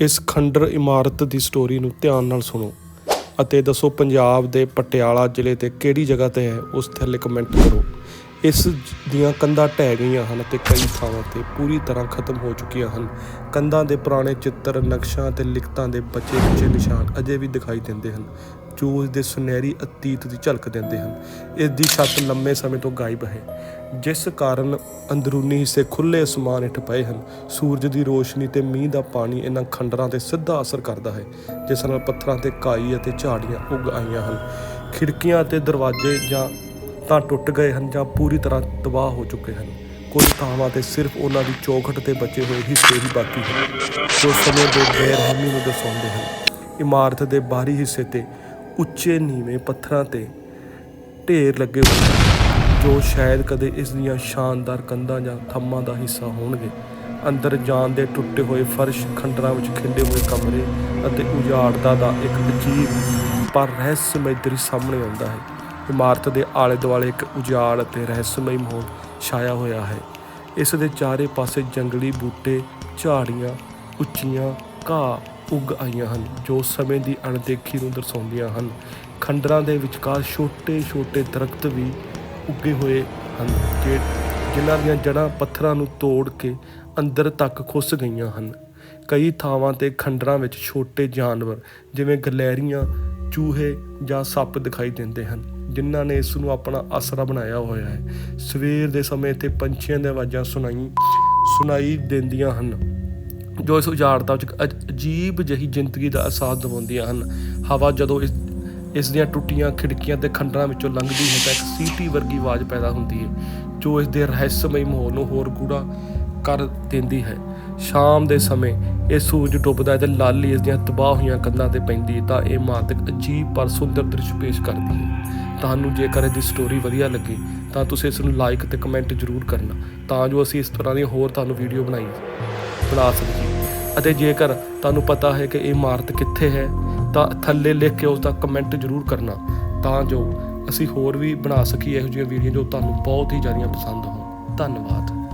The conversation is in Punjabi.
ਇਸ ਖੰਡਰ ਇਮਾਰਤ ਦੀ ਸਟੋਰੀ ਨੂੰ ਧਿਆਨ ਨਾਲ ਸੁਣੋ ਅਤੇ ਦੱਸੋ ਪੰਜਾਬ ਦੇ ਪਟਿਆਲਾ ਜ਼ਿਲ੍ਹੇ ਤੇ ਕਿਹੜੀ ਜਗ੍ਹਾ ਤੇ ਹੈ, ਉਸ ਥੱਲੇ ਕਮੈਂਟ ਕਰੋ। ਇਸ ਦੀਆਂ ਕੰਧਾਂ ਢਹਿ ਗਈਆਂ ਹਨ ਅਤੇ ਕਈ ਥਾਵਾਂ ਤੇ ਪੂਰੀ ਤਰ੍ਹਾਂ ਖਤਮ ਹੋ ਚੁੱਕੀਆਂ ਹਨ। ਕੰਧਾਂ ਦੇ ਪੁਰਾਣੇ ਚਿੱਤਰ, ਨਕਸ਼ਾਂ ਤੇ ਲਿਖਤਾਂ ਦੇ ਬਚੇ ਬਚੇ ਨਿਸ਼ਾਨ ਅਜੇ ਵੀ ਦਿਖਾਈ ਦਿੰਦੇ ਹਨ। ਜੋ ਉਸ ਦੇ ਸੁਨਹਿਰੀ ਅਤੀਤ ਦੀ ਝਲਕ ਦਿੰਦੇ ਹਨ। ਇਸ ਦੀ ਛੱਤ ਲੰਮੇ ਸਮੇਂ ਤੋਂ ਗਾਇਬ ਹੈ। ਜਿਸ ਕਾਰਨ ਅੰਦਰੂਨੀ ਹਿੱਸੇ ਖੁੱਲੇ ਅਸਮਾਨ ਹੇਠ ਪਏ ਹਨ। ਸੂਰਜ ਦੀ ਰੋਸ਼ਨੀ ਤੇ ਮੀਂਹ ਦਾ ਪਾਣੀ ਇਹਨਾਂ ਖੰਡਰਾਂ ਤੇ ਸਿੱਧਾ ਅਸਰ ਕਰਦਾ ਹੈ, ਜਿਸ ਨਾਲ ਪੱਥਰਾਂ ਤੇ ਕਾਈ ਅਤੇ ਝਾੜੀਆਂ ਉੱਗ ਆਈਆਂ ਹਨ। ਖਿੜਕੀਆਂ ਅਤੇ ਦਰਵਾਜ਼ੇ ਜਾਂ ਤਾਂ ਟੁੱਟ ਗਏ ਹਨ ਜਾਂ ਪੂਰੀ ਤਰ੍ਹਾਂ ਤਬਾਹ ਹੋ ਚੁੱਕੇ ਹਨ। ਕੁਝ ਥਾਵਾਂ ਤੇ ਸਿਰਫ ਉਹਨਾਂ ਦੀ ਚੌਖਟ ਤੇ ਬਚੇ ਹੋਏ ਹਿੱਸੇ ਹੀ ਬਾਕੀ ਹਨ। ਜੋ ਸਮੇਂ ਦੇ ਬੇਰਹਿਮੀ ਨੂੰ ਦਰਸਾਉਂਦੇ ਹਨ। ਇਮਾਰਤ ਦੇ ਬਾਹਰੀ ਹਿੱਸੇ ਤੇ ਉੱਚੇ ਨੀਵੇਂ ਪੱਥਰਾਂ ਤੇ ਢੇਰ ਲੱਗੇ ਹੋਏ ਹਨ, ਜੋ ਸ਼ਾਇਦ ਕਦੇ ਇਸ ਦੀਆਂ ਸ਼ਾਨਦਾਰ ਕੰਧਾਂ ਜਾਂ ਥੰਮਾਂ ਦਾ ਹਿੱਸਾ ਹੋਣਗੇ। ਅੰਦਰ ਜਾਣ ਦੇ ਟੁੱਟੇ ਹੋਏ ਫਰਸ਼, ਖੰਡਰਾਂ ਵਿੱਚ ਖਿੰਡੇ ਹੋਏ ਕਮਰੇ ਅਤੇ ਉਜਾੜਦਾ ਦਾ ਇੱਕ ਅਜੀਬ ਪਰ ਰਹੱਸਮਈ ਦ੍ਰਿਸ਼ ਸਾਹਮਣੇ ਆਉਂਦਾ ਹੈ। ਇਮਾਰਤ ਦੇ ਆਲੇ ਦੁਆਲੇ ਇੱਕ ਉਜਾੜ ਅਤੇ ਰਹੱਸਮਈ ਮਾਹੌਲ ਛਾਇਆ ਹੋਇਆ ਹੈ। ਇਸ ਦੇ ਚਾਰੇ ਪਾਸੇ ਜੰਗਲੀ ਬੂਟੇ, ਝਾੜੀਆਂ, ਉੱਚੀਆਂ ਘਾਹ ਉੱਗ ਆਈਆਂ ਹਨ, ਜੋ ਸਮੇਂ ਦੀ ਅਣਦੇਖੀ ਨੂੰ ਦਰਸਾਉਂਦੀਆਂ ਹਨ। ਖੰਡਰਾਂ ਦੇ ਵਿਚਕਾਰ ਛੋਟੇ-ਛੋਟੇ ਦਰਖਤ ਵੀ ਉੱਗੇ ਹੋਏ ਹਨ, ਜੇ ਜਿਨ੍ਹਾਂ ਦੀਆਂ ਜੜ੍ਹਾਂ ਪੱਥਰਾਂ ਨੂੰ ਤੋੜ ਕੇ ਅੰਦਰ ਤੱਕ ਖੁੱਸ ਗਈਆਂ ਹਨ। ਕਈ ਥਾਵਾਂ ਤੇ ਖੰਡਰਾਂ ਵਿੱਚ ਛੋਟੇ ਜਾਨਵਰ, ਜਿਵੇਂ ਗਲੈਰੀਆਂ, ਚੂਹੇ ਜਾਂ ਸੱਪ ਦਿਖਾਈ ਦਿੰਦੇ ਹਨ। ਜਿਨ੍ਹਾਂ ਨੇ ਇਸ ਨੂੰ ਆਪਣਾ ਆਸਰਾ ਬਣਾਇਆ ਹੋਇਆ ਹੈ। ਸਵੇਰ ਦੇ ਸਮੇਂ ਤੇ ਪੰਛੀਆਂ ਦੀਆਂ ਆਵਾਜ਼ਾਂ ਸੁਣਾਈ ਸੁਣਾਈ ਦਿੰਦੀਆਂ ਹਨ, ਜੋ ਇਸ ਉਜਾੜਤਾ ਵਿੱਚ ਅਜੀਬ ਜਹੀ ਜ਼ਿੰਦਗੀ ਦਾ ਅਹਿਸਾਸ ਦਿਵਾਉਂਦੀਆਂ ਹਨ। ਹਵਾ ਜਦੋਂ ਇਸ ਇਸ ਦੀਆਂ ਟੁੱਟੀਆਂ ਖਿੜਕੀਆਂ ਤੇ ਖੰਡਰਾਂ ਵਿੱਚੋਂ ਲੰਘਦੀ ਹੈ ਤਾਂ ਇੱਕ ਸੀਟੀ ਵਰਗੀ ਆਵਾਜ਼ ਪੈਦਾ ਹੁੰਦੀ ਹੈ, ਜੋ ਇਸ ਦੇ ਰਹੱਸਮਈ ਮਾਹੌਲ ਨੂੰ ਹੋਰ ਗੂੜਾ ਕਰ ਦਿੰਦੀ ਹੈ। ਸ਼ਾਮ ਦੇ ਸਮੇਂ ਇਹ ਸੂਰਜ ਡੁੱਬਦਾ ਹੈ ਤੇ ਲਾਲੀ ਇਸ ਦੀਆਂ ਤਬਾਹ ਹੋਈਆਂ ਕੰਧਾਂ ਤੇ ਪੈਂਦੀ ਹੈ ਤਾਂ ਇਹ ਇਮਾਰਤ ਅਜੀਬ ਪਰ ਸੁੰਦਰ ਦ੍ਰਿਸ਼ ਪੇਸ਼ ਕਰਦੀ ਹੈ। ਤੁਹਾਨੂੰ ਜੇਕਰ ਇਹਦੀ ਸਟੋਰੀ ਵਧੀਆ ਲੱਗੀ, ਤਾਂ ਤੁਸੀਂ ਇਸ ਨੂੰ ਲਾਈਕ ਤੇ ਕਮੈਂਟ ਜ਼ਰੂਰ ਕਰਨਾ, ਤਾਂ ਜੋ ਅਸੀਂ ਇਸ ਤਰ੍ਹਾਂ ਦੀ ਹੋਰ ਤੁਹਾਨੂੰ ਵੀਡੀਓ ਬਣਾਈ ਬਣਾ ਸਕੀਏ। ਅਤੇ ਜੇਕਰ ਤੁਹਾਨੂੰ ਪਤਾ ਹੈ ਕਿ ਇਹ ਇਮਾਰਤ ਕਿੱਥੇ ਹੈ, ਤਾਂ ਥੱਲੇ ਲਿਖ ਕੇ ਉਸ ਦਾ ਕਮੈਂਟ ਜ਼ਰੂਰ ਕਰਨਾ, ਤਾਂ ਜੋ ਅਸੀਂ ਹੋਰ ਵੀ ਬਣਾ ਸਕੀਏ ਇਹੋ ਜਿਹੀਆਂ ਵੀਡੀਓ ਜੋ ਤੁਹਾਨੂੰ ਬਹੁਤ ਹੀ ਜ਼ਿਆਦਾ ਪਸੰਦ ਹੋਣ। ਧੰਨਵਾਦ।